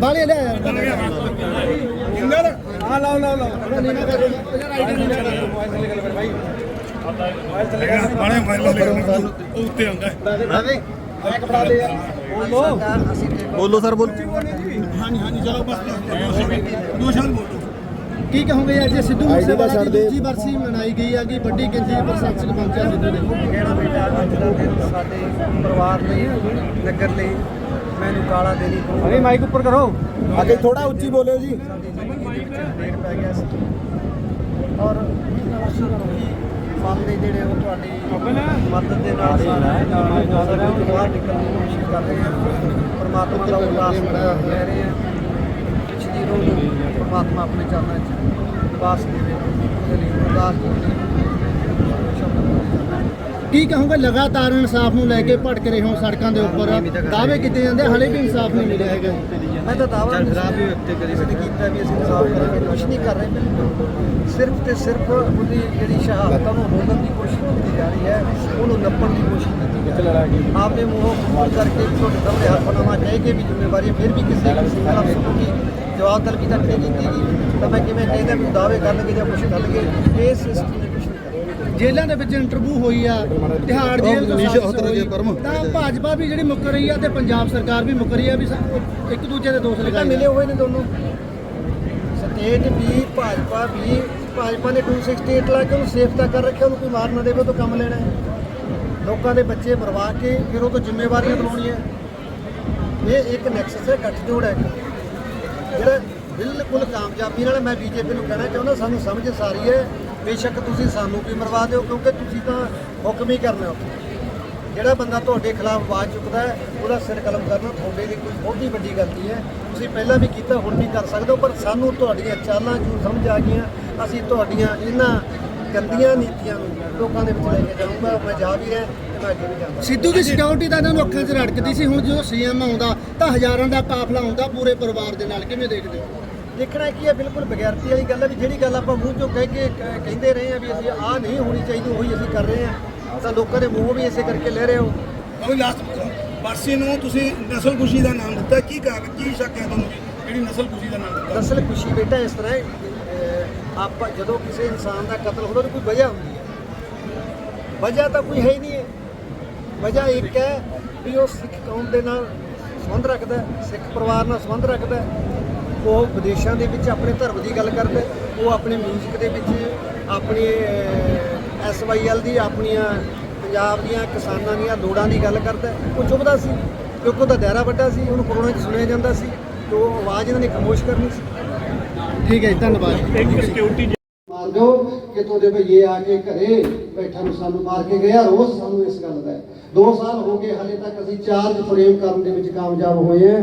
ਬਾਲੇ ਲੈ ਕਿੰਨਾ ਆ ਲਾਓ ਲਾਓ ਲਾਓ। ਮੋਬਾਈਲ ਉੱਤੇ ਆਉਂਦਾ। ਹੈ। ਸਰ ਬੋਲੋ। ਹਾਂਜੀ ਹਾਂਜੀ ਚਲੋ ਬਸ ਦੋ ਸ਼ਬਦ ਬੋਲੋ। ਕੀ ਕਹੋਗੇ ਅੱਜ? ਸਿੱਧੂ ਮੂਸੇਵਾਲਾ ਦਾ। ਦੂਜੀ ਬਰਸੀ ਮਨਾਈ ਗਈ ਆ ਕਿ ਵੱਡੀ ਗਿਣਤੀ ਵਿੱਚ ਪ੍ਰਸ਼ੰਸਕ ਪਹੁੰਚਿਆ ਸਿੱਧੂ ਦੇ ਕਿਹੜਾ ਬੇਟਾ ਅੱਜ ਦਾ ਦਿਨ ਸਾਡੇ ਪਰਿਵਾਰ ਲਈ ਨਗਰ ਲਈ? ਮੈਨੂੰ ਕਾਲਾ ਦੇਣੀ ਪਊ ਅਰੇ ਮਾਈਕ ਉੱਪਰ ਕਰੋ। ਅੱਗੇ ਥੋੜਾ ਉੱਚੀ ਬੋਲਿਓ ਜੀ। ਸਾਡੀ ਜ਼ਿੰਦਗੀ ਦੇ ਵਿੱਚ ਦੇਰ ਪੈ ਗਿਆ ਸੀ। ਔਰ ਮਨ ਦੇ ਜਿਹੜੇ ਉਹ ਤੁਹਾਡੀ ਮਦਦ ਦੇ ਨਾਲ ਸਾਰੇ ਨਾਲ ਬਾਹਰ ਨਿਕਲਣ ਦੀ ਕੋਸ਼ਿਸ਼ ਕਰ ਰਹੇ ਹਾਂ ਪਰਮਾਤਮਾ ਦਾ ਉਦਾਸ ਲੈ ਰਹੇ ਹਾਂ ਪਿਛਲੀ ਰੋਜ਼ ਪਰਮਾਤਮਾ ਆਪਣੇ ਚਰਨਾਂ 'ਚ ਨਿਵਾਸ ਦੇਵੇ। ਉਹਦੇ ਲਈ ਅਰਦਾਸ ਕਰਨੀ ਕੀ ਕਹੋਗੇ? ਲਗਾਤਾਰ ਇਨਸਾਫ ਨੂੰ ਲੈ ਕੇ ਭਟਕ ਰਹੇ ਹੋ ਸੜਕਾਂ ਦੇ ਉੱਪਰ। ਦਾਅਵੇ ਕੀਤੇ ਜਾਂਦੇ ਹਲੇ ਵੀ ਇਨਸਾਫ ਨਹੀਂ ਮਿਲਿਆ ਹੈਗਾ। ਮੈਂ ਤਾਂ ਦਾਅਵਾ ਖਰਾਬ ਹੀ ਉੱਤੇ ਕਰੀ ਸੀ ਕੀਤਾ ਵੀ ਅਸੀਂ ਇਨਸਾਫ ਕਰਾਂਗੇ ਕੁਝ ਨਹੀਂ ਕਰ ਰਹੇ ਬਿਲਕੁਲ। ਸਿਰਫ ਤੇ ਸਿਰਫ ਉਹਦੀ ਜਿਹੜੀ ਸ਼ਹਾਦਤ ਉਹਨੂੰ ਰੋਕਣ ਦੀ ਕੋਸ਼ਿਸ਼ ਕੀਤੀ ਜਾ ਰਹੀ ਹੈ ਉਹਨੂੰ ਨੱਪਣ ਦੀ ਕੋਸ਼ਿਸ਼ ਕੀਤੀ ਜਾ ਰਹੀ ਹੈ। ਆਪਦੇ ਮੂੰਹੋਂ ਕਬੂਲ ਕਰਕੇ ਤੁਹਾਡੇ ਸਾਹਮਣੇ ਹੱਥ ਬਣਾਵਾ ਕਹਿ ਕੇ ਵੀ ਜ਼ਿੰਮੇਵਾਰੀ ਹੈ, ਫਿਰ ਵੀ ਕਿਸੇ ਨਾਲ ਸੁਣੂਗੀ ਜਵਾਬ ਤਲਬੀ ਤੱਕ ਨਹੀਂ ਕੀਤੀ ਗਈ। ਤਾਂ ਮੈਂ ਕਿਵੇਂ ਕਹਿੰਦਾ ਵੀ ਦਾਅਵੇ ਕਰਨਗੇ ਜਾਂ ਕੁਝ ਕਰਨਗੇ ਇਹ ਸਿਸਟਮ ਨੇ ਜੇਲ੍ਹਾਂ ਦੇ ਵਿੱਚ ਇੰਟਰਵਿਊ ਹੋਈ ਆ ਤਿਹਾੜ ਜੇਲ੍ਹ ਤੋਂ ਨੀਸ਼ਾ ਸਾਜ਼ਿਸ਼ ਹੋਈ। ਜੇ ਪਰਮ। ਤਾਂ ਭਾਜਪਾ ਵੀ ਜਿਹੜੀ ਮੁੱਕਰ ਰਹੀ ਆ ਤੇ ਪੰਜਾਬ ਸਰਕਾਰ ਵੀ ਮੁੱਕਰ ਰਹੀ ਆ ਵੀ ਸਾ- ਇੱਕ ਦੂਜੇ ਦੇ ਦੋਸ਼ ਇਹ ਤਾਂ ਲਗਾਏ ਮਿਲੇ ਹੋਏ ਨੇ ਦੋਨੋਂ? ਸਟੇਟ ਵੀ ਭਾਜਪਾ ਵੀ ਭਾਜਪਾ ਨੇ 268 ਲਾ ਕੇ ਉਹਨੂੰ ਸੇਫ ਤਾਂ ਕਰ ਰੱਖਿਆ ਉਹਨੂੰ ਕੋਈ ਮਾਰ ਨਾ ਦੇਵੇ ਉਹ ਤੋਂ ਕੰਮ ਲੈਣਾ ਹੈ। ਲੋਕਾਂ ਦੇ ਬੱਚੇ ਮਰਵਾ ਕੇ ਫਿਰ ਉਹ ਤੋਂ ਜ਼ਿੰਮੇਵਾਰੀਆਂ ਦਿਵਾਉਣੀਆਂ ਇਹ ਇੱਕ ਨੈਕਸਸ ਹੈ ਗੱਠਜੋੜ ਹੈ ਜਿਹੜਾ ਬਿਲਕੁਲ ਕਾਮਯਾਬੀ ਨਾਲ ਮੈਂ ਬੀਜੇਪੀ ਨੂੰ ਕਹਿਣਾ ਚਾਹੁੰਦਾ, ਸਾਨੂੰ ਸਮਝ ਸਾਰੀ ਹੈ। ਬੇਸ਼ੱਕ ਤੁਸੀਂ ਸਾਨੂੰ ਵੀ ਮਰਵਾ ਦਿਓ, ਕਿਉਂਕਿ ਤੁਸੀਂ ਤਾਂ ਹੁਕਮ ਹੀ ਕਰਨਾ ਉੱਥੇ ਜਿਹੜਾ ਬੰਦਾ ਤੁਹਾਡੇ ਖਿਲਾਫ ਆਵਾਜ਼ ਚੁੱਕਦਾ ਹੈ, ਉਹਦਾ ਸਿਰ ਕਲਮ ਕਰਨਾ ਤੁਹਾਡੇ ਲਈ ਕੋਈ ਬਹੁਤੀ ਵੱਡੀ ਗਲਤੀ ਹੈ। ਤੁਸੀਂ ਪਹਿਲਾਂ ਵੀ ਕੀਤਾ, ਹੁਣ ਵੀ ਕਰ ਸਕਦੇ ਹੋ, ਪਰ ਸਾਨੂੰ ਤੁਹਾਡੀਆਂ ਚਾਲਾਂ ਜੋ ਸਮਝ ਆ ਗਈਆਂ, ਅਸੀਂ ਤੁਹਾਡੀਆਂ ਇਹਨਾਂ ਗੰਦੀਆਂ ਨੀਤੀਆਂ ਨੂੰ ਲੋਕਾਂ ਦੇ ਵਿੱਚ ਲੈ ਕੇ ਜਾਊਂਗਾ। ਮੈਂ ਜਾ ਵੀ ਰਿਹਾ, ਮੈਂ ਅੱਗੇ ਵੀ ਜਾਊਂਗਾ। ਸਿੱਧੂ ਦੀ ਸਿਕਿਉਰਿਟੀ ਤਾਂ ਇਹਨਾਂ ਨੂੰ ਅੱਖਾਂ 'ਚ ਰੜਕਦੀ ਸੀ, ਹੁਣ ਜਦੋਂ ਸੀਐਮ ਆਉਂਦਾ, ਤਾਂ ਹਜ਼ਾਰਾਂ ਦਾ ਕਾਫਲਾ ਆਉਂਦਾ ਪੂਰੇ ਪਰਿਵਾਰ ਦੇ ਨਾਲ। ਕਿਵੇਂ ਦੇਖਦੇ ਹੋ? ਦੇਖਣਾ ਕੀ ਹੈ ਬਿਲਕੁਲ ਬਗੈਰਤੀ ਵਾਲੀ ਗੱਲ ਹੈ ਵੀ ਜਿਹੜੀ ਗੱਲ ਆਪਾਂ ਮੂੰਹ ਚੋਂ ਕਹਿ ਕੇ ਕ- ਕਹਿੰਦੇ ਰਹੇ ਆ ਵੀ ਅਸੀਂ ਆਹ ਨਹੀਂ ਹੋਣੀ ਚਾਹੀਦੀ ਉਹੀ ਅਸੀਂ ਕਰ ਰਹੇ ਹਾਂ। ਤਾਂ ਲੋਕਾਂ ਦੇ ਮੂੰਹ ਵੀ ਇਸੇ ਕਰਕੇ ਲੈ ਰਹੇ ਹੋ। ਉਹ ਲਾਸਟ ਬਾਸੀ ਨੂੰ ਤੁਸੀਂ ਨਸਲ ਖੁਸ਼ੀ ਦਾ ਨਾਮ ਦਿੱਤਾ। ਕੀ ਕਾਰਨ ਕੀ ਸ਼ੱਕ ਹੈ ਤੁਹਾਨੂੰ ਜਿਹੜੀ ਨਸਲ ਖੁਸ਼ੀ ਦਾ ਨਾਮ ਦਿੱਤਾ? ਦਰਅਸਲ ਖੁਸ਼ੀ ਬੇਟਾ ਇਸ ਤਰ੍ਹਾਂ ਹੈ ਅਹ ਆਪਾਂ ਜਦੋਂ ਕਿਸੇ ਇਨਸਾਨ ਦਾ ਕਤਲ ਹੁੰਦਾ ਤਾਂ ਕੋਈ ਵਜ੍ਹਾ ਹੁੰਦੀ ਹੈ। ਵਜ੍ਹਾ ਤਾਂ ਕੋਈ ਹੈ ਹੀ ਨਹੀਂ ਹੈ। ਵਜ੍ਹਾ ਇੱਕ ਹੈ ਵੀ ਉਹ ਸਿੱਖ ਕੌਮ ਦੇ ਨਾਲ ਸੰਬੰਧ ਰੱਖਦਾ ਹੈ, ਸਿੱਖ ਪਰਿਵਾਰ ਨਾਲ ਸੰਬੰਧ ਰੱਖਦਾ ਹੈ। ਉਹ ਵਿਦੇਸ਼ਾਂ ਦੇ ਵਿੱਚ ਆਪਣੇ ਧਰਮ ਦੀ ਗੱਲ ਕਰਦਾ। ਉਹ ਆਪਣੇ ਮਿਊਜ਼ਿਕ ਦੇ ਵਿੱਚ ਆਪਣੀ ਐਸਵਾਈਐਲ ਦੀ ਆਪਣੀਆਂ ਪੰਜਾਬ ਦੀਆਂ ਕਿਸਾਨਾਂ ਦੀਆਂ ਲੋੜਾਂ ਦੀ ਗੱਲ ਕਰਦਾ। ਉਹ ਚੁੱਭਦਾ ਸੀ ਕਿਉਂਕਿ ਉਹਦਾ ਦਾਇਰਾ ਵੱਡਾ ਸੀ ਉਹਨੂੰ ਕਰੋਨਾ 'ਚ ਸੁਣਿਆ ਜਾਂਦਾ ਸੀ ਤੇ ਉਹ ਆਵਾਜ਼ ਇਹਨਾਂ ਨੇ ਖਾਮੋਸ਼ ਕਰਨੀ ਸੀ ਠੀਕ ਹੈ ਜੀ ਧੰਨਵਾਦ ਇੱਕ ਸਿਕਿਉਰਿਟੀ ਮਾਰ ਦਿਓ ਕਿ ਤੁਹਾਡੇ ਭਈਏ ਆ ਕੇ ਘਰੇ ਬੈਠਾ ਨੂੰ ਸਾਨੂੰ ਮਾਰ ਕੇ ਗਿਆ ਰੋਜ਼ ਸਾਨੂੰ ਇਸ ਗੱਲ ਦਾ ਹੈ। ਦੋ ਸਾਲ ਹੋ ਗਏ ਹਲੇ ਤੱਕ ਅਸੀਂ ਚਾਰਜ ਫਰੇਮ ਕਰਨ ਦੇ ਵਿੱਚ ਕਾਮਯਾਬ ਹੋਏ ਹਾਂ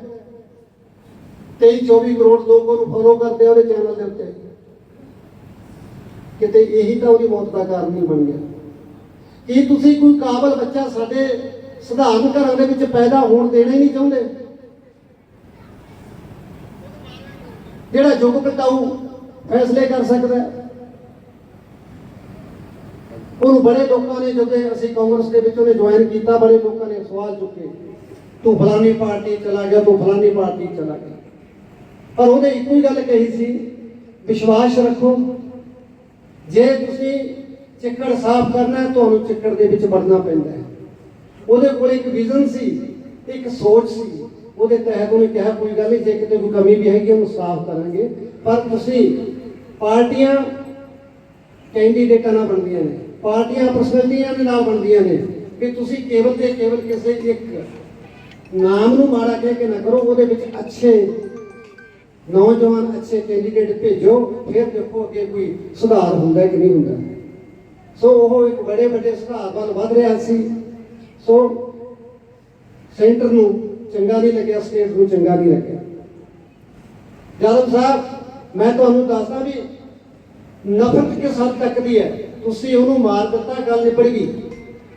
23 24 ਕਰੋੜ ਲੋਕ ਉਹਨੂੰ ਫੋਲੋ ਕਰਦੇ ਆ, ਉਹਦੇ ਚੈਨਲ ਦੇ ਉੱਤੇ। ਕਿਤੇ ਇਹੀ ਤਾਂ ਉਹਦੀ ਮੌਤ ਦਾ ਕਾਰਨ ਨਹੀਂ ਬਣ ਗਿਆ। ਕੀ ਤੁਸੀਂ ਕੋਈ ਕਾਬਲ ਬੱਚਾ ਸਾਡੇ ਸਧਾਰਨ ਘਰਾਂ ਦੇ ਵਿੱਚ ਪੈਦਾ ਹੋਣ ਦੇਣਾ ਹੀ ਨਹੀਂ ਚਾਹੁੰਦੇ? ਜਿਹੜਾ ਯੁੱਗ ਬਿਤਾਊ ਫੈਸਲੇ ਕਰ ਸਕਦਾ ਉਹਨੂੰ ਬੜੇ ਲੋਕਾਂ ਨੇ ਜਦੋਂ ਅਸੀਂ ਕਾਂਗਰਸ ਦੇ ਵਿੱਚ ਉਹਨੇ ਜੁਆਇਨ ਕੀਤਾ, ਬੜੇ ਲੋਕਾਂ ਨੇ ਸਵਾਲ ਚੁੱਕੇ। ਤੂੰ ਫਲਾਨੀ ਪਾਰਟੀ ਚਲਾ ਗਿਆ, ਤੂੰ ਫਲਾਨੀ ਪਾਰਟੀ ਚਲਾ ਗਿਆ। ਪਰ ਉਹਨੇ ਇੱਕੋ ਹੀ ਗੱਲ ਕਹੀ ਸੀ, ਵਿਸ਼ਵਾਸ ਰੱਖੋ। ਜੇ ਤੁਸੀਂ ਚਿੱਕੜ ਸਾਫ਼ ਕਰਨਾ ਤੁਹਾਨੂੰ ਚਿੱਕੜ ਦੇ ਵਿੱਚ ਵੜਨਾ ਪੈਂਦਾ ਹੈ। ਉਹਦੇ ਕੋਲ ਇੱਕ ਵਿਜ਼ਨ ਸੀ, ਇੱਕ ਸੋਚ ਸੀ। ਉਹਦੇ ਤਹਿਤ ਉਹਨੇ ਕਿਹਾ, ਕੋਈ ਗੱਲ ਨਹੀਂ, ਜੇ ਕਿਤੇ ਕੋਈ ਕਮੀ ਵੀ ਹੈਗੀ, ਉਹਨੂੰ ਸਾਫ਼ ਕਰਾਂਗੇ। ਪਰ ਤੁਸੀਂ ਪਾਰਟੀਆਂ ਕੈਂਡੀਡੇਟਾਂ ਨਾਲ ਬਣਦੀਆਂ ਨੇ, ਪਾਰਟੀਆਂ ਪਰਸਨੈਲਿਟੀਆਂ ਦੇ ਨਾਲ ਬਣਦੀਆਂ ਨੇ ਕਿ ਤੁਸੀਂ ਕੇਵਲ ਤੇ ਕੇਵਲ ਕਿਸੇ ਇੱਕ ਨਾਮ ਨੂੰ ਮਾੜਾ ਕਹਿ ਕੇ ਨਾ ਕਰੋ, ਉਹਦੇ ਵਿੱਚ ਅੱਛੇ ਨੌਜਵਾਨ ਅੱਛੇ ਕੈਂਡੀਡੇਟ ਭੇਜੋ, ਫਿਰ ਦੇਖੋ ਅੱਗੇ ਕੋਈ ਸੁਧਾਰ ਹੁੰਦਾ ਕਿ ਨਹੀਂ ਹੁੰਦਾ। ਸੋ ਉਹ ਇੱਕ ਬੜੇ ਵੱਡੇ ਸੁਧਾਰ ਵੱਲ ਵਧ ਰਿਹਾ ਸੀ। ਸੋ ਸੈਂਟਰ ਨੂੰ ਚੰਗਾ ਨਹੀਂ ਲੱਗਿਆ ਸਟੇਟ ਨੂੰ ਚੰਗਾ ਨਹੀਂ ਲੱਗਿਆ। ਜਾਦਵ ਸਾਹਿਬ, ਮੈਂ ਤੁਹਾਨੂੰ ਦੱਸਦਾ ਵੀ ਨਫ਼ਰਤ ਕਿਸ ਹੱਦ ਤੱਕ ਦੀ ਹੈ? ਤੁਸੀਂ ਉਹਨੂੰ ਮਾਰ ਦਿੱਤਾ, ਗੱਲ ਨਿਬੜ ਗਈ।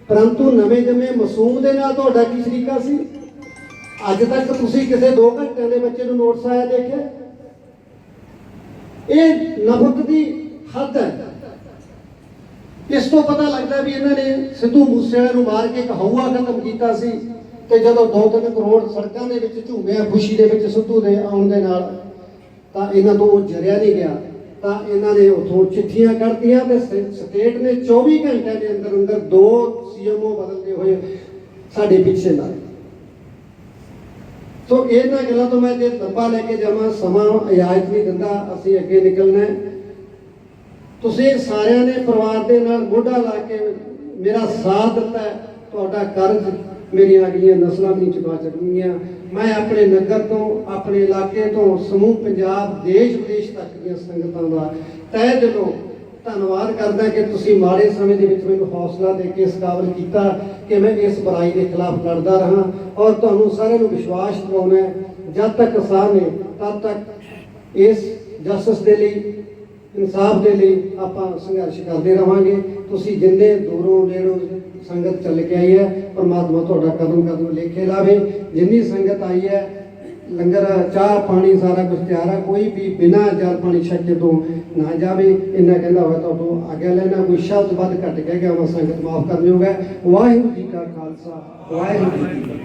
ਪਰੰਤੂ ਨਵੇਂ ਜੰਮੇ ਮਾਸੂਮ ਦੇ ਨਾਲ ਤੁਹਾਡਾ ਕੀ ਸ਼ਰੀਕਾ ਸੀ? ਅੱਜ ਤੱਕ ਤੁਸੀਂ ਕਿਸੇ 2 ਘੰਟਿਆਂ ਦੇ ਬੱਚੇ ਨੂੰ ਨੋਟਿਸ ਆਇਆ ਦੇਖਿਆ? ਇਹ ਨਫ਼ਰਤ ਦੀ ਹੱਦ ਹੈ। ਇਸ ਤੋਂ ਪਤਾ ਲੱਗਦਾ ਵੀ ਇਹਨਾਂ ਨੇ ਸਿੱਧੂ ਮੂਸੇਵਾਲੇ ਨੂੰ ਮਾਰ ਕੇ ਇੱਕ ਹਊਆ ਖਤਮ ਕੀਤਾ ਸੀ ਤੇ ਜਦੋਂ 2-3 ਕਰੋੜ ਸੜਕਾਂ ਦੇ ਵਿੱਚ ਝੂਮਿਆ, ਖੁਸ਼ੀ ਦੇ ਵਿੱਚ ਸਿੱਧੂ ਦੇ ਆਉਣ ਦੇ ਨਾਲ, ਤਾਂ ਇਹਨਾਂ ਤੋਂ ਉਹ ਜਰਿਆ ਨਹੀਂ ਗਿਆ। ਤਾਂ ਇਹਨਾਂ ਨੇ ਉਥੋਂ ਚਿੱਠੀਆਂ ਕੱਢਤੀਆਂ ਤੇ ਸ- ਸਟੇਟ ਨੇ 24 ਘੰਟਿਆਂ ਦੇ ਅੰਦਰ ਅੰਦਰ ਦੋ ਸੀਐਮਓ ਬਦਲਦੇ ਹੋਏ ਸਾਡੇ ਪਿੱਛੇ ਲਾਏ। ਸੋ ਇਹਨਾਂ ਗੱਲਾਂ ਤੋਂ ਮੈਂ ਜੇ ਲੰਬਾ ਲੈ ਕੇ ਜਾਵਾਂ, ਸਮਾਂ ਇਜਾਜ਼ਤ ਨਹੀਂ ਦਿੰਦਾ, ਅਸੀਂ ਅੱਗੇ ਨਿਕਲਣਾ ਤੁਸੀਂ ਸਾਰਿਆਂ ਨੇ ਪਰਿਵਾਰ ਦੇ ਨਾਲ ਮੋਢਾ ਲਾ ਕੇ ਮੇਰਾ ਸਾਥ ਦਿੱਤਾ ਤੁਹਾਡਾ ਕਰਜ਼ ਮੇਰੀਆਂ ਅਗਲੀਆਂ ਨਸਲਾਂ ਵੀ ਨਹੀਂ ਚੁਕਾ ਸਕਣਗੀਆਂ। ਮੈਂ ਆਪਣੇ ਨਗਰ ਤੋਂ, ਆਪਣੇ ਇਲਾਕੇ ਤੋਂ, ਸਮੂਹ ਪੰਜਾਬ ਦੇਸ਼ ਵਿਦੇਸ਼ ਤੱਕ ਦੀਆਂ ਸੰਗਤਾਂ ਦਾ ਤਹਿ ਦਿਲੋਂ ਧੰਨਵਾਦ ਕਰਦਾ ਕਿ ਤੁਸੀਂ ਮਾੜੇ ਸਮੇਂ ਦੇ ਵਿੱਚ ਮੈਨੂੰ ਹੌਸਲਾ ਦੇ ਕੇ ਇਸ ਕਾਬਲ ਕੀਤਾ ਕਿ ਮੈਂ ਇਸ ਬੁਰਾਈ ਦੇ ਖਿਲਾਫ ਲੜਦਾ ਰਹਾ ਔਰ ਤੁਹਾਨੂੰ ਸਾਰਿਆਂ ਨੂੰ ਵਿਸ਼ਵਾਸ ਦਿਵਾਉਣਾ ਜਦ ਤੱਕ ਸਾਹ ਨੇ, ਤਦ ਤੱਕ ਇਸ ਜਸਟਿਸ ਦੇ ਲਈ, ਇਨਸਾਫ ਦੇ ਲਈ ਆਪਾਂ ਸੰਘਰਸ਼ ਕਰਦੇ ਰਵਾਂਗੇ। ਤੁਸੀਂ ਜਿੰਨੇ ਦੂਰੋਂ ਨੇੜੋਂ ਸੰਗਤ ਚੱਲ ਕੇ ਆਈ ਹੈ, ਪਰਮਾਤਮਾ ਤੁਹਾਡਾ ਕਦਮ ਕਦਮ ਲੇਖੇ ਲਾਵੇ। ਜਿੰਨੀ ਸੰਗਤ ਆਈ ਹੈ ਲੰਗਰ, ਚਾਹ ਪਾਣੀ ਸਾਰਾ ਕੁਝ ਤਿਆਰ ਹੈ ਕੋਈ ਵੀ ਬਿਨਾਂ ਜਲ ਪਾਣੀ ਛੱਕੇ ਤੋਂ ਨਾ ਜਾਵੇ। ਇੰਨਾ ਕਹਿੰਦਾ ਹੋਇਆ ਤੁਹਾਨੂੰ ਆਗਿਆ ਲੈਣਾ, ਕੋਈ ਸ਼ਬਦ ਵੱਧ ਘੱਟ ਕਹਿ ਗਿਆ ਮੈਂ ਸੰਗਤ ਮਾਫ ਕਰ ਲਿਓਗਾ ਵਾਹਿਗੁਰੂ ਜੀ ਕਾ ਖਾਲਸਾ, ਵਾਹਿਗੁਰੂ ਜੀ ਕੀ ਫਤਿਹ।